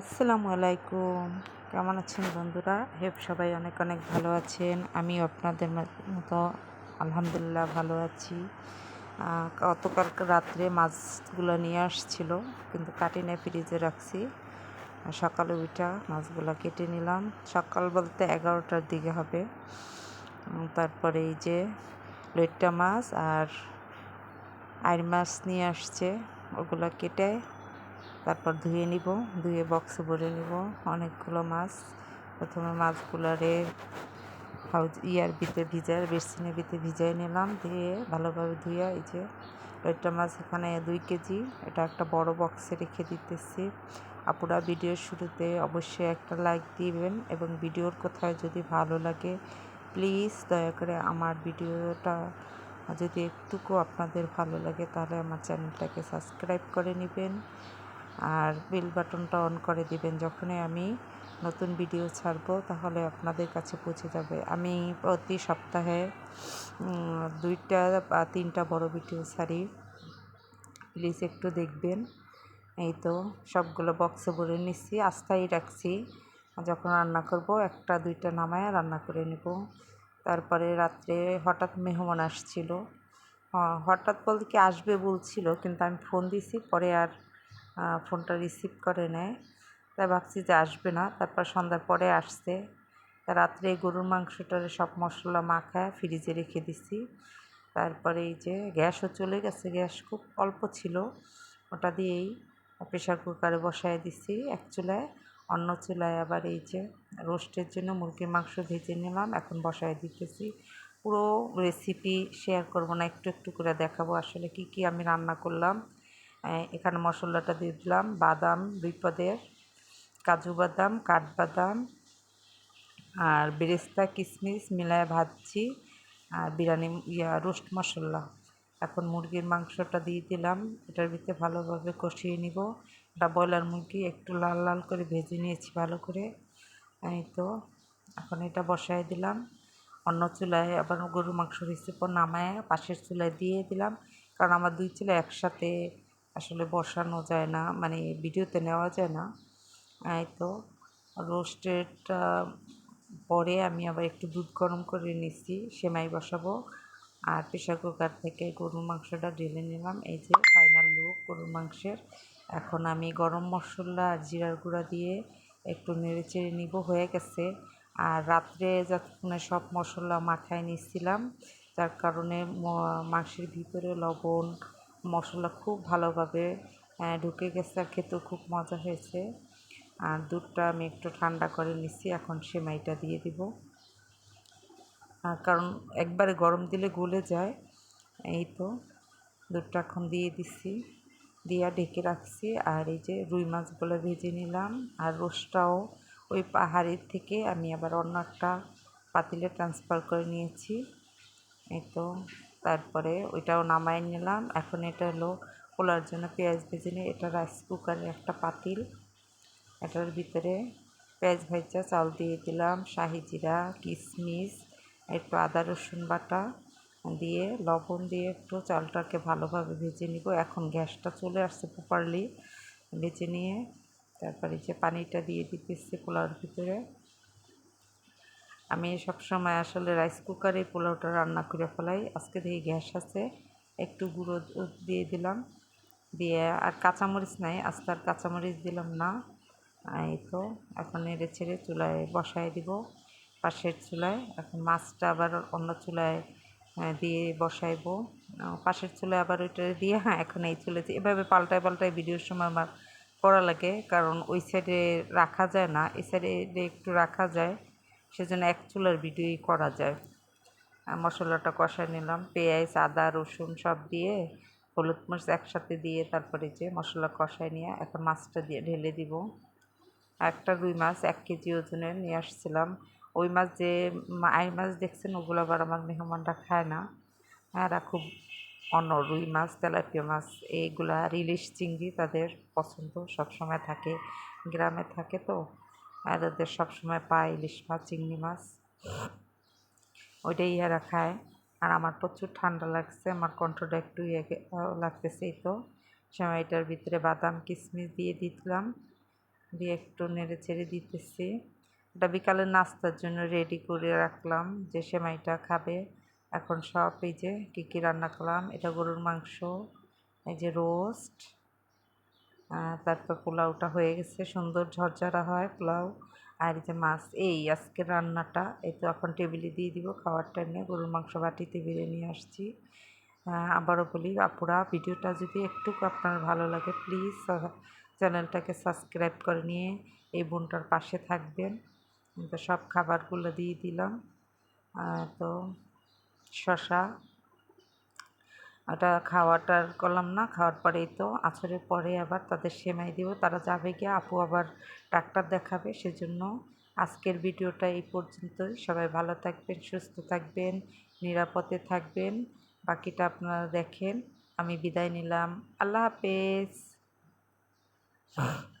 আসসালামু আলাইকুম। কেমন আছেন বন্ধুরা? হেপ সবাই অনেক অনেক ভালো আছেন। আমি আপনাদের মতো আলহামদুলিল্লাহ ভালো আছি। গতকাল রাত্রে মাছগুলো নিয়ে আসছিল, কিন্তু কাটি কাটিনে ফ্রিজে রাখছি। সকালে উঠা মাছগুলো কেটে নিলাম। সকাল বলতে এগারোটার দিকে হবে। তারপরে এই যে লইট্টা মাছ আর আইর মাছ নিয়ে আসছে। ওগুলো কেটে তারপর ধুয়ে নিব, ধুয়ে বক্সে ভরে নিব। অনেকগুলো মাছ, প্রথমে মাছগুলারে হাউজ, ইয়ার ভিতরে ভিজার বেসিনের ভিতরে ভিজাই নিলাম। দিয়ে ভালোভাবে ধুয়ে এই যে একটা মাছ এখানে দুই কেজি, এটা একটা বড় বক্সে রেখে দিতেছি। আপুরা ভিডিওর শুরুতে অবশ্যই একটা লাইক দিবেন এবং ভিডিওর কোথায় যদি ভালো লাগে প্লিজ দয়া করে আমার ভিডিওটা যদি একটুকু আপনাদের ভালো লাগে, তাহলে আমার চ্যানেলটাকে সাবস্ক্রাইব করে নেবেন। আর বেল বাটনটা অন করে দিবেন। যখনই আমি নতুন ভিডিও ছাড়বো, তাহলে আপনাদের কাছে পৌঁছে যাবে। আমি প্রতি সপ্তাহে দুইটা বা তিনটা বড় ভিডিও ছাড়ি। প্লিজ একটু দেখবেন। এই তো, সবগুলো বক্সে ভরে নিচ্ছি আস্থাই রাখছি। যখন রান্না করব, একটা, দুইটা নামায় রান্না করে নেব। তারপরে রাত্রে হঠাৎ মেহমান আসছিল। হঠাৎ বলতে কি আসবে বলছিল, কিন্তু আমি ফোন দিছি, পরে আর ফোনটা রিসিভ করে নেয়। তাই ভাবছি যে আসবে না। তারপর সন্ধ্যার পরে আসছে। রাত্রে গরুর মাংসটার সব মশলা মাখায় ফ্রিজে রেখে দিছি। তারপরে এই যে গ্যাসও চলে গেছে, গ্যাস খুব অল্প ছিল। ওটা দিয়েই প্রেশার কুকারে বসায় দিছি এক চুলায়। অন্য চুলায় আবার এই যে রোস্টের জন্য মুরগির মাংস ভেজে নিলাম। এখন বসায় দিতেছি। পুরো রেসিপি শেয়ার করব না, একটু একটু করে দেখাবো আসলে কি কি আমি রান্না করলাম। এখানে মশলাটা দিয়ে দিলাম। বাদাম, দুই পদের। কাজু বাদাম, কাঠবাদাম আর বেরেস্তা, কিশমিশ মিলায় ভাজছি। আর বিরিয়ানি, ইয়া, রোস্ট মশলা। এখন মুরগির মাংসটা দিয়ে দিলাম। এটার ভিতরে ভালোভাবে কষিয়ে নিব। এটা ব্রয়লার মুরগি, একটু লাল লাল করে ভেজে নিয়েছি ভালো করে। এই তো, এখন এটা বসায় দিলাম। অন্য চুলায় আবার গরুর মাংস রেসিপি নামায় পাশের চুলায় দিয়ে দিলাম। কারণ আমার দুই চুলা একসাথে আসলে বসানো যায় না মানে ভিডিওতে নেওয়া যায় না। এই তো, রোস্টেডটা পরে আমি আবার একটু দুধ গরম করে নিচ্ছি সেমাই বসাবো। আর প্রেশার কুকার থেকে গরুর মাংসটা ঢেলে নিলাম, এই যে ফাইনাল লুক গরুর মাংসের। এখন আমি গরম মশলা আর জিরার গুঁড়া দিয়ে একটু নেড়ে চেড়ে নিব, হয়ে গেছে। আর রাত্রে যতক্ষণে সব মশলা মাখায় নিচ্ছিলাম যার কারণে মাংসের ভিতরে লবণ মশলা খুব ভালোভাবে ঢুকে গেছে আর খেতেও খুব মজা হয়েছে। আর দুধটা আমি একটু ঠান্ডা করে নিচ্ছি এখন সেমাইটা দিয়ে দিব। কারণ একবারে গরম দিলে গলে যায়, এই তো। দুধটা এখন দিয়ে দিচ্ছি দিয়া ঢেকে রাখছি। আর এই যে রুই মাছগুলো ভেজে নিলাম, আর রোস্টটাও ওই পাহাড়ের থেকে আমি আবার অন্য একটা পাতিলে ট্রান্সফার করে নিয়েছি। এই তো। তারপরে ওইটাও নামাই নিলাম। এখন এটা হলো পোলার জন্য পেঁয়াজ ভেজে নিই। এটা রাইস কুকারের একটা পাতিল। এটার ভিতরে পেঁয়াজ ভাজা, চাল দিয়ে দিলাম, শাহি জিরা কিশমিশ একটু আদা, রসুন বাটা দিয়ে, লবণ দিয়ে একটু চালটাকে ভালোভাবে ভেজে নিব। এখন গ্যাসটা চলে আসছে প্রপারলি ভেজে নিয়ে তারপরে যে পানিটা দিয়ে দিতেছি পোলাওর ভিতরে। আমি সবসময় আসলে রাইস কুকারে পোলাওটা রান্না করে ফেলাই। আজকে দেখি গ্যাস আছে, একটু গুঁড়ো দিয়ে দিলাম। দিয়ে আর কাঁচামরিচ নাই, আজকে আর কাঁচামরিচ দিলাম না। এই তো, এখন নেড়ে ছেড়ে চুলায় বসায় দিব। পাশের চুলায়, এখন মাছটা আবার অন্য চুলায় দিয়ে বসাইবো। পাশের চুলায় আবার ওইটা দিয়ে হ্যাঁ এখন এই চুলাতে এভাবে পাল্টায় পাল্টায় ভিডিওর সময় আমার করা লাগে। কারণ ওই সাইডে রাখা যায় না, এই সাইডে একটু রাখা যায়। সেজন্য এক চুলার ভিডিওই করা যায়। মশলাটা কষায় নিলাম। পেঁয়াজ, আদা, রসুন সব দিয়ে হলুদ মরিচ একসাথে দিয়ে তারপরে যে মশলা কষায় নিয়ে এখন মাছটা দিয়ে ঢেলে দিব। একটা রুই মাছ এক কেজি ওজনের নিয়ে আসছিলাম। ওই মাছ যে আই মাছ দেখছেন, ওগুলো আবার আমার মেহমানরা খায় না। এরা খুব অন্য রুই মাছ, তেলাপিয়া মাছ, এইগুলা ইলিশ চিংড়ি তাদের পছন্দ সব সময় থাকে। গ্রামে থাকে তো। ওদের সবসময় পায় ইলিশ মাছ, চিংড়ি মাছ। ওইটাই ইহারা খায়। আর আমার প্রচুর ঠান্ডা লাগছে, আমার কণ্ঠটা একটু ইয়ে লাগতেছে এই তো। সময়টার ভিতরে বাদাম কিশমিশ দিয়ে দিলাম, দিয়ে একটু নেড়ে চেড়ে দিতেছি। ওটা বিকালের নাস্তার জন্য রেডি করে রাখলাম যে সেমাইটা খাবে। এখন সব এই যে কী কী রান্না করলাম, এটা গরুর মাংস, এই যে রোস্ট তারপর পোলাওটা হয়ে গেছে, সুন্দর ঝরঝরা হয় পোলাও। আর যে মাছ, এই আজকের রান্নাটা, এই তো এখন টেবিলে দিয়ে দিব, খাওয়ার টাইমে গরুর মাংস বাটিতে বেড়ে নিয়ে আসছি। আবারও বলি, আপুরা, ভিডিওটা যদি একটু আপনার ভালো লাগে প্লিজ চ্যানেলটাকে সাবস্ক্রাইব করে নিয়ে এই বোনটার পাশে থাকবেন। তো সব খাবারগুলো দিয়ে দিলাম। তো শশা ওটা খাওয়াটার করলাম না, খাওয়ার পরেই তো আছরের পরে আবার তাদের সেমাই দিব। তারা যাবে গিয়ে আপু আবার ডাক্তার দেখাবে, সেজন্য আজকের ভিডিওটা এই পর্যন্তই। সবাই ভালো থাকবেন, সুস্থ থাকবেন, নিরাপদে থাকবেন। বাকিটা আপনারা দেখেন, আমি বিদায় নিলাম। আল্লাহ হাফেজ।